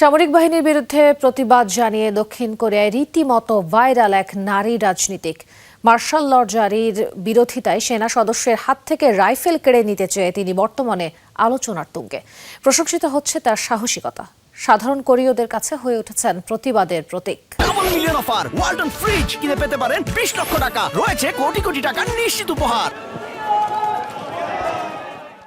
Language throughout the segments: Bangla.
সামরিক বাহিনীর বিরুদ্ধে প্রতিবাদ জানিয়ে দক্ষিণ কোরিয়ায় রীতিমতো ভাইরাল এক নারী রাজনীতিক। মার্শাল ল বিরোধিতায় সেনা সদস্যের হাত থেকে রাইফেল কেড়ে নিতে চেয়ে তিনি বর্তমানে আলোচনার তুঙ্গে। প্রশংসিত হচ্ছে তার সাহসিকতা। সাধারণ কোরীয়দের কাছে হয়ে উঠেছেন প্রতিবাদের প্রতীক। মিলিয়ন অফার ফ্রিজ কিনে পেতে পারেন বিশ লক্ষ টাকা। রয়েছে কোটি কোটি নিশ্চিত উপহার।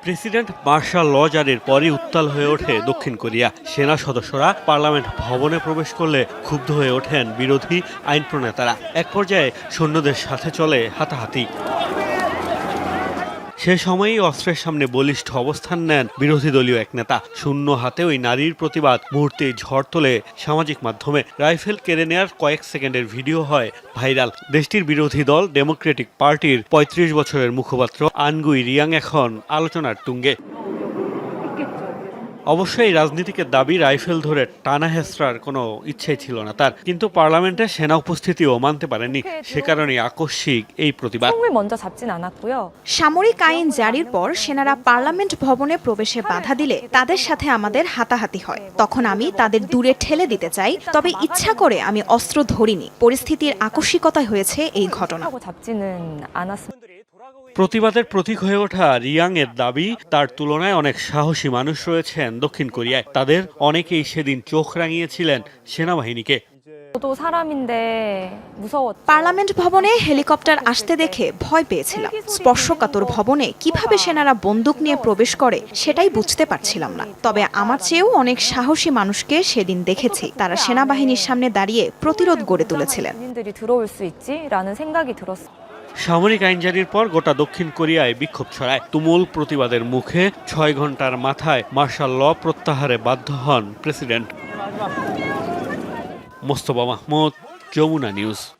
প্রেসিডেন্ট মার্শাল ল জারির পরই উত্তাল হয়ে ওঠে দক্ষিণ কোরিয়া। সেনা সদস্যরা পার্লামেন্ট ভবনে প্রবেশ করলে ক্ষুব্ধ হয়ে ওঠেন বিরোধী আইন প্রণেতারা এক পর্যায়ে সৈন্যদের সাথে চলে হাতাহাতি। সে সময়ই অস্ত্রের সামনে বলিষ্ঠ অবস্থান নেন বিরোধী দলীয় এক নেতা। শূন্য হাতে ওই নারীর প্রতিবাদ মুহূর্তে ঝড় তোলে সামাজিক মাধ্যমে। রাইফেল কেড়ে নেয়ার কয়েক সেকেন্ডের ভিডিও হয় ভাইরাল। দেশটির বিরোধী দল ডেমোক্রেটিক পার্টির ৩৫ বছরের মুখপাত্র আনগুই রিয়াং এখন আলোচনার তুঙ্গে। অবশ্যই রাজনীতিকে দাবি রাইফেল ধরে টানা হেসরার কোনো ইচ্ছাই ছিল না তার। কিন্তু পার্লামেন্টে সেনা উপস্থিতিও মানতে পারেনি সে কারণে আকস্মিক এই প্রতিবাদ। সামরিক আইন জারির পর সেনারা পার্লামেন্ট ভবনে প্রবেশে বাধা দিলে তাদের সাথে আমাদের হাতাহাতি হয়। তখন আমি তাদের দূরে ঠেলে দিতে চাই তবে ইচ্ছা করে আমি অস্ত্র ধরিনি। পরিস্থিতির আকস্মিকতায় হয়েছে এই ঘটনা। প্রতিবাদের প্রতীক হয়ে ওঠা রিয়াং এর দাবি তার তুলনায় অনেক সাহসী মানুষ রয়েছেন দক্ষিণ কোরিয়ায়। তাদের অনেকেই সেদিন চোখ রাঙিয়েছিলেন সেনাবাহিনীকে। পার্লামেন্ট ভবনে হেলিকপ্টার আসতে দেখে ভয় পেয়েছিলাম। স্পর্শকাতর ভবনে কীভাবে সেনারা বন্দুক নিয়ে প্রবেশ করে সেটাই বুঝতে পারছিলাম না। তবে আমার চেয়েও অনেক সাহসী মানুষকে সেদিন দেখেছি। তারা সেনাবাহিনীর সামনে দাঁড়িয়ে প্রতিরোধ গড়ে তুলেছিলেন। সামরিক আইন জারির পর গোটা দক্ষিণ কোরিয়ায় বিক্ষোভ ছড়ায়। তুমুল প্রতিবাদের মুখে ছয় ঘণ্টার মাথায় মার্শাল ল প্রত্যাহারে বাধ্য হন প্রেসিডেন্ট। মোস্তফা মাহমুদ, যমুনা নিউজ।